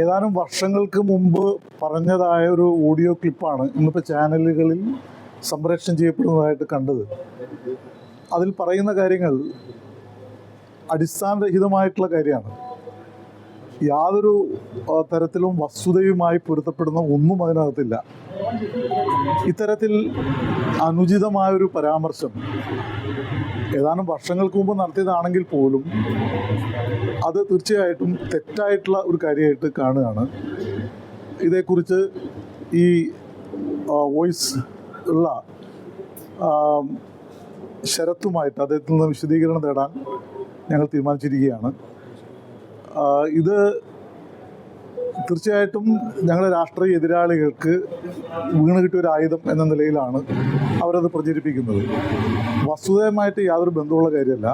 ഏതാനും വർഷങ്ങൾക്ക് മുമ്പ് പറഞ്ഞതായ ഒരു ഓഡിയോ ക്ലിപ്പാണ് ഇന്നിപ്പോൾ ചാനലുകളിൽ സംപ്രേഷണം ചെയ്യപ്പെടുന്നതായിട്ട് കണ്ടത്. അതിൽ പറയുന്ന കാര്യങ്ങൾ അടിസ്ഥാനരഹിതമായിട്ടുള്ള കാര്യമാണ്. യാതൊരു തരത്തിലും വസ്തുതയുമായി പൊരുത്തപ്പെടുന്ന ഒന്നും അതിനകത്തില്ല. ഇത്തരത്തിൽ അനുചിതമായൊരു പരാമർശം ഏതാനും വർഷങ്ങൾക്ക് മുമ്പ് നടത്തിയതാണെങ്കിൽ പോലും അത് തീർച്ചയായിട്ടും തെറ്റായിട്ടുള്ള ഒരു കാര്യമായിട്ട് കാണുകയാണ്. ഇതേക്കുറിച്ച് ഈ വോയിസ് ഉള്ള ശരത്തുമായിട്ട് അദ്ദേഹത്തിൽ നിന്ന് വിശദീകരണം തേടാൻ ഞങ്ങൾ തീരുമാനിച്ചിരിക്കുകയാണ്. ഇത് തീർച്ചയായിട്ടും ഞങ്ങളുടെ രാഷ്ട്രീയ എതിരാളികൾക്ക് വീണ് കിട്ടിയ ഒരു ആയുധം എന്ന നിലയിലാണ് അവരത് പ്രചരിപ്പിക്കുന്നത്. വസ്തുതയുമായിട്ട് യാതൊരു ബന്ധമുള്ള കാര്യമല്ല.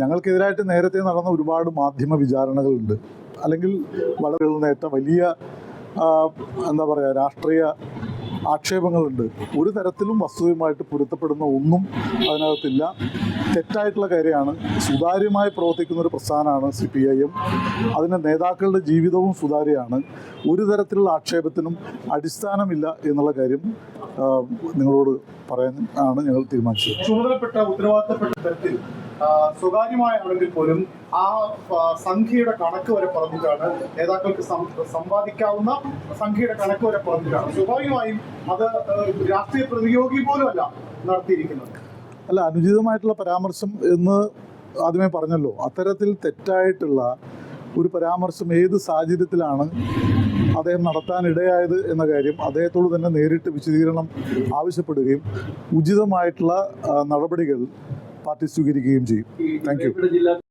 ഞങ്ങൾക്കെതിരായിട്ട് നേരത്തെ നടന്ന ഒരുപാട് മാധ്യമ വിചാരണകളുണ്ട്. അല്ലെങ്കിൽ വളരെ നേട്ട വലിയ എന്താ പറയുക രാഷ്ട്രീയ ആക്ഷേപങ്ങളുണ്ട്. ഒരു തരത്തിലും വസ്തുതയുമായിട്ട് പൊരുത്തപ്പെടുന്ന ഒന്നും അതിനകത്തില്ല. തെറ്റായിട്ടുള്ള കാര്യമാണ്. സുതാര്യമായി പ്രവർത്തിക്കുന്ന ഒരു പ്രസ്ഥാനമാണ് സി പി ഐ എം. അതിന്റെ നേതാക്കളുടെ ജീവിതവും സുതാര്യമാണ്. ഒരു തരത്തിലുള്ള ആക്ഷേപത്തിനും അടിസ്ഥാനമില്ല എന്നുള്ള കാര്യം നിങ്ങളോട് പറയാൻ ആണ് ഞങ്ങൾ തീരുമാനിച്ചത്. ചുമതലപ്പെട്ട ഉത്തരവാദിത്തപ്പെട്ട തരത്തിൽ സ്വകാര്യമായാണെങ്കിൽ പോലും ആ സംഖ്യയുടെ കണക്ക് വരെ പറഞ്ഞിട്ടാണ് നേതാക്കൾക്ക് സമ്പാദിക്കാവുന്ന സംഖ്യയുടെ കണക്ക് വരെ പറഞ്ഞിട്ടാണ്. സ്വാഭാവികമായും അത് രാഷ്ട്രീയ പ്രതിയോഗി പോലും അല്ല നടത്തിയിരിക്കുന്നത്. അല്ല അനുചിതമായിട്ടുള്ള പരാമർശം എന്ന് ആദ്യമേ പറഞ്ഞല്ലോ. അത്തരത്തിൽ തെറ്റായിട്ടുള്ള ഒരു പരാമർശം ഏത് സാഹചര്യത്തിലാണ് അദ്ദേഹം നടത്താനിടയായത് എന്ന കാര്യം അദ്ദേഹത്തോട് തന്നെ നേരിട്ട് വിശദീകരണം ആവശ്യപ്പെടുകയും ഉചിതമായിട്ടുള്ള നടപടികൾ പാർട്ടി സ്വീകരിക്കുകയും ചെയ്യും. താങ്ക്